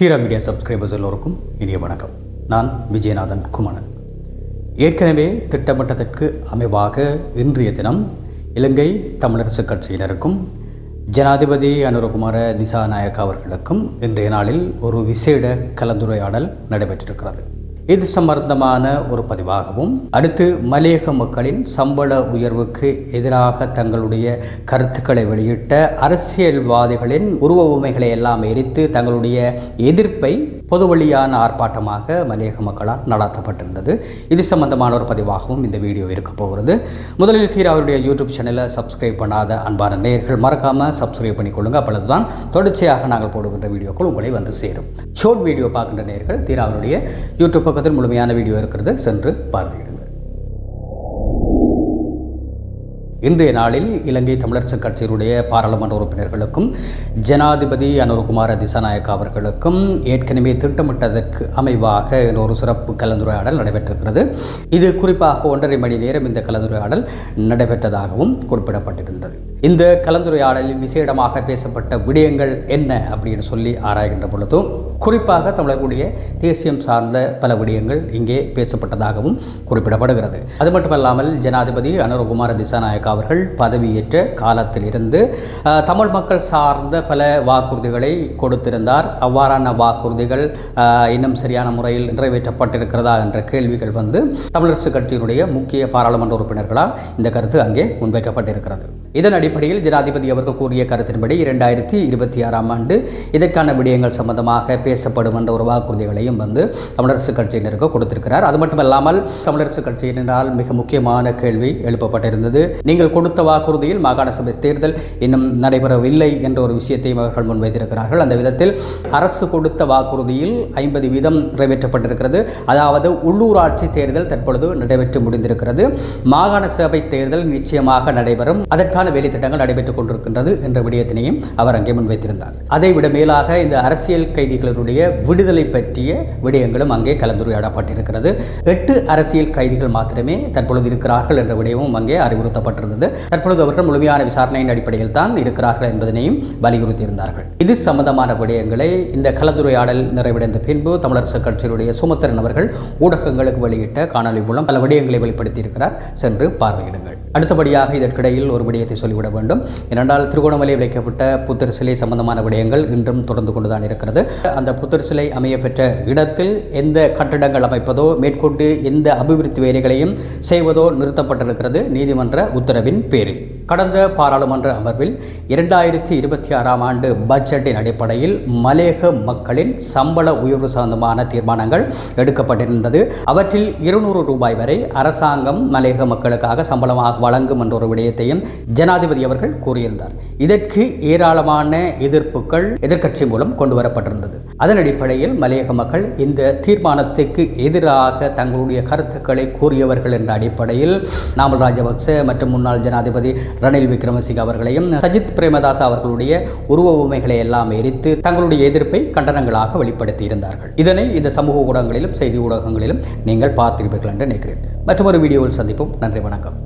தீரா media subscribers எல்லோருக்கும் இனிய வணக்கம். நான் விஜயநாதன் குமணன். ஏற்கனவே திட்டமிட்டதற்கு அமைவாக இன்றைய தினம் இலங்கை தமிழரசுக் கட்சியினருக்கும் ஜனாதிபதி அனுரகுமார திசாநாயக் அவர்களுக்கும் இன்றைய நாளில் ஒரு விசேட கலந்துரையாடல் நடைபெற்றிருக்கிறது. இது சம்பந்தமான ஒரு பதிவாகவும் அடுத்து மலையக மக்களின் சம்பள உயர்வுக்கு எதிராக தங்களுடைய கருத்துக்களை வெளியிட்ட அரசியல்வாதிகளின் உருவ உமைகளை எல்லாம் எரித்து தங்களுடைய எதிர்ப்பை பொது வழியான ஆர்ப்பாட்டமாக மலையக மக்களால் நடாத்தப்பட்டிருந்தது. இது சம்பந்தமான ஒரு பதிவாகவும் இந்த வீடியோ இருக்க போகிறது. முதலில் தீர அவருடைய யூடியூப் சேனலை சப்ஸ்கிரைப் பண்ணாத அன்பான நேயர்கள் மறக்காமல் சப்ஸ்கிரைப் பண்ணிக்கொள்ளுங்க. அப்பொழுதுதான் தொடர்ச்சியாக நாங்கள் போடுகின்ற வீடியோக்கள் உங்களை வந்து சேரும். ஷோர்ட் வீடியோ பார்க்கின்ற நேயர்கள் தீரா அவருடைய யூடியூப் பக்கத்தில் முழுமையான வீடியோ இருக்கிறது சென்று பார்வையிடுங்கள். இன்றைய நாளில் இலங்கை தமிழரசு கட்சியினுடைய பாராளுமன்ற உறுப்பினர்களுக்கும் ஜனாதிபதி அனுர்குமார திசாநாயக் அவர்களுக்கும் ஏற்கனவே திட்டமிட்டதற்கு அமைவாக ஒரு சிறப்பு கலந்துரையாடல் நடைபெற்றிருக்கிறது. இது குறிப்பாக ஒன்றரை மணி நேரம் இந்த கலந்துரையாடல் நடைபெற்றதாகவும் குறிப்பிடப்பட்டிருந்தது. இந்த கலந்துரையாடலில் விசேடமாக பேசப்பட்ட விடயங்கள் என்ன அப்படின்னு சொல்லி ஆராய்கின்ற பொழுதும் குறிப்பாக தமிழர்களுடைய தேசியம் சார்ந்த பல விடயங்கள் இங்கே பேசப்பட்டதாகவும் குறிப்பிடப்படுகிறது. அது மட்டுமல்லாமல் ஜனாதிபதி அனுரகுமார திசாநாயக் அவர்கள் பதவியேற்ற காலத்தில் இருந்து தமிழ் மக்கள் சார்ந்த பல வாக்குறுதிகளை கொடுத்திருந்தார். அவ்வாறான வாக்குறுதிகள் இன்னும் சரியான முறையில் நிறைவேற்றப்பட்டிருக்கிறதா என்ற கேள்விகள் வந்து தமிழரசு கட்சியினுடைய முக்கிய பாராளுமன்ற உறுப்பினர்களால் இந்த கருத்து அங்கே முன்வைக்கப்பட்டிருக்கிறது. இதன் அடிப்படையில் ஜனாதிபதி அவர்கள் கூறிய கருத்தின்படி இரண்டாயிரத்தி இருபத்தி ஆறாம் ஆண்டு இதற்கான விடயங்கள் சம்பந்தமாக பேசப்படும் என்ற ஒரு வாக்குறுதிகளையும் வந்து தமிழரசு கட்சியினருக்கு கொடுத்திருக்கிறார். அது மட்டும் இல்லாமல் தமிழரசு கட்சியினரால் மிக முக்கியமான கேள்வி எழுப்பப்பட்டிருந்தது. நீங்கள் கொடுத்த வாக்குறுதியில் மாகாண சபை தேர்தல் இன்னும் நடைபெறவில்லை என்ற ஒரு விஷயத்தையும் அவர்கள் முன்வைத்திருக்கிறார்கள். அந்த விதத்தில் அரசு கொடுத்த வாக்குறுதியில் ஐம்பது வீதம் நிறைவேற்றப்பட்டிருக்கிறது. அதாவது உள்ளூராட்சி தேர்தல் தற்பொழுது நடைபெற்று முடிந்திருக்கிறது. மாகாண சபை தேர்தல் நிச்சயமாக நடைபெறும். அதற்கான வேலைத்திட்டங்கள் நடைபெற்றுக் கொண்டிருக்கின்றது என்ற விடயத்தினையும் அவர் அங்கே முன்வைத்திருந்தார். அதைவிட மேலாக இந்த அரசியல் கைதிகளின் கைதிகளுடைய விடுதலை பற்றிய விடயங்களும் அங்கே கலந்துரையாடப்பட்டிருக்கிறது. எட்டு அரசியல் கைதிகள் மாத்திரமே தற்பொழுது இருக்கிறார்கள் என்ற விடயமும் அங்கே அறிவுறுத்தப்பட்டிருந்தது. தற்பொழுது அவர்கள் முழுமையான விசாரணையின் அடிப்படையில் தான் இருக்கிறார்கள் என்பதனையும் வலியுறுத்தியிருந்தார்கள். இது சம்பந்தமான விடயங்களை இந்த கலந்துரையாடல் நிறைவடைந்த பின்பு தமிழரசு கட்சியினுடைய சுமத்திரன் அவர்கள் ஊடகங்களுக்கு வெளியிட்ட காணொலி மூலம் பல விடயங்களை வெளிப்படுத்தியிருக்கிறார். சென்று பார்வையிடுங்கள். அடுத்தபடியாக இதற்கிடையில் ஒரு விடயத்தை சொல்லிவிட வேண்டும். ஏனென்றால் திருகோணமலையில் வைக்கப்பட்ட புத்தர் சிலை சம்பந்தமான விடயங்கள் இன்றும் தொடர்ந்து கொண்டுதான் இருக்கிறது. அந்த அந்த புத்தர் சிலை அமையப்பெற்ற இடத்தில் எந்த கட்டடங்கள் அமைப்பதோ மேற்கொண்டு எந்த அபிவிருத்தி வேலைகளையும் செய்வதோ நிறுத்தப்பட்டிருக்கிறது நீதிமன்ற உத்தரவின் பேரில். கடந்த பாராளுமன்ற அமர்வில் இரண்டாயிரத்தி இருபத்தி ஆறாம் ஆண்டு பட்ஜெட்டின் அடிப்படையில் மலேக மக்களின் சம்பள உயர்வு சம்பந்தமான தீர்மானங்கள் எடுக்கப்பட்டிருந்தது. அவற்றில் இருநூறு ரூபாய் வரை அரசாங்கம் மலேக மக்களுக்காக சம்பளமாக வழங்கும் என்ற ஒரு விடயத்தையும் ஜனாதிபதி அவர்கள் கூறியிருந்தார். இதற்கு ஏராளமான எதிர்ப்புகள் எதிர்க்கட்சி மூலம் கொண்டு வரப்பட்டிருந்தது அதன் அடிப்படையில் மலையக மக்கள் இந்த தீர்மானத்துக்கு எதிராக தங்களுடைய கருத்துக்களை கூறியவர்கள் என்ற அடிப்படையில் நாமல் ராஜபக்ச மற்றும் முன்னாள் ஜனாதிபதி ரணில் விக்ரமசிங்க அவர்களையும் சஜித் பிரேமதாஸ் அவர்களுடைய உருவ உமைகளை எல்லாம் எரித்து தங்களுடைய எதிர்ப்பை கண்டனங்களாக வெளிப்படுத்தி இருந்தார்கள் இதனை இந்த சமூக ஊடகங்களிலும் செய்தி ஊடகங்களிலும் நீங்கள் பார்த்திருப்பீர்கள் என்று நினைக்கிறேன். மற்றொரு வீடியோவில் சந்திப்போம். நன்றி வணக்கம்.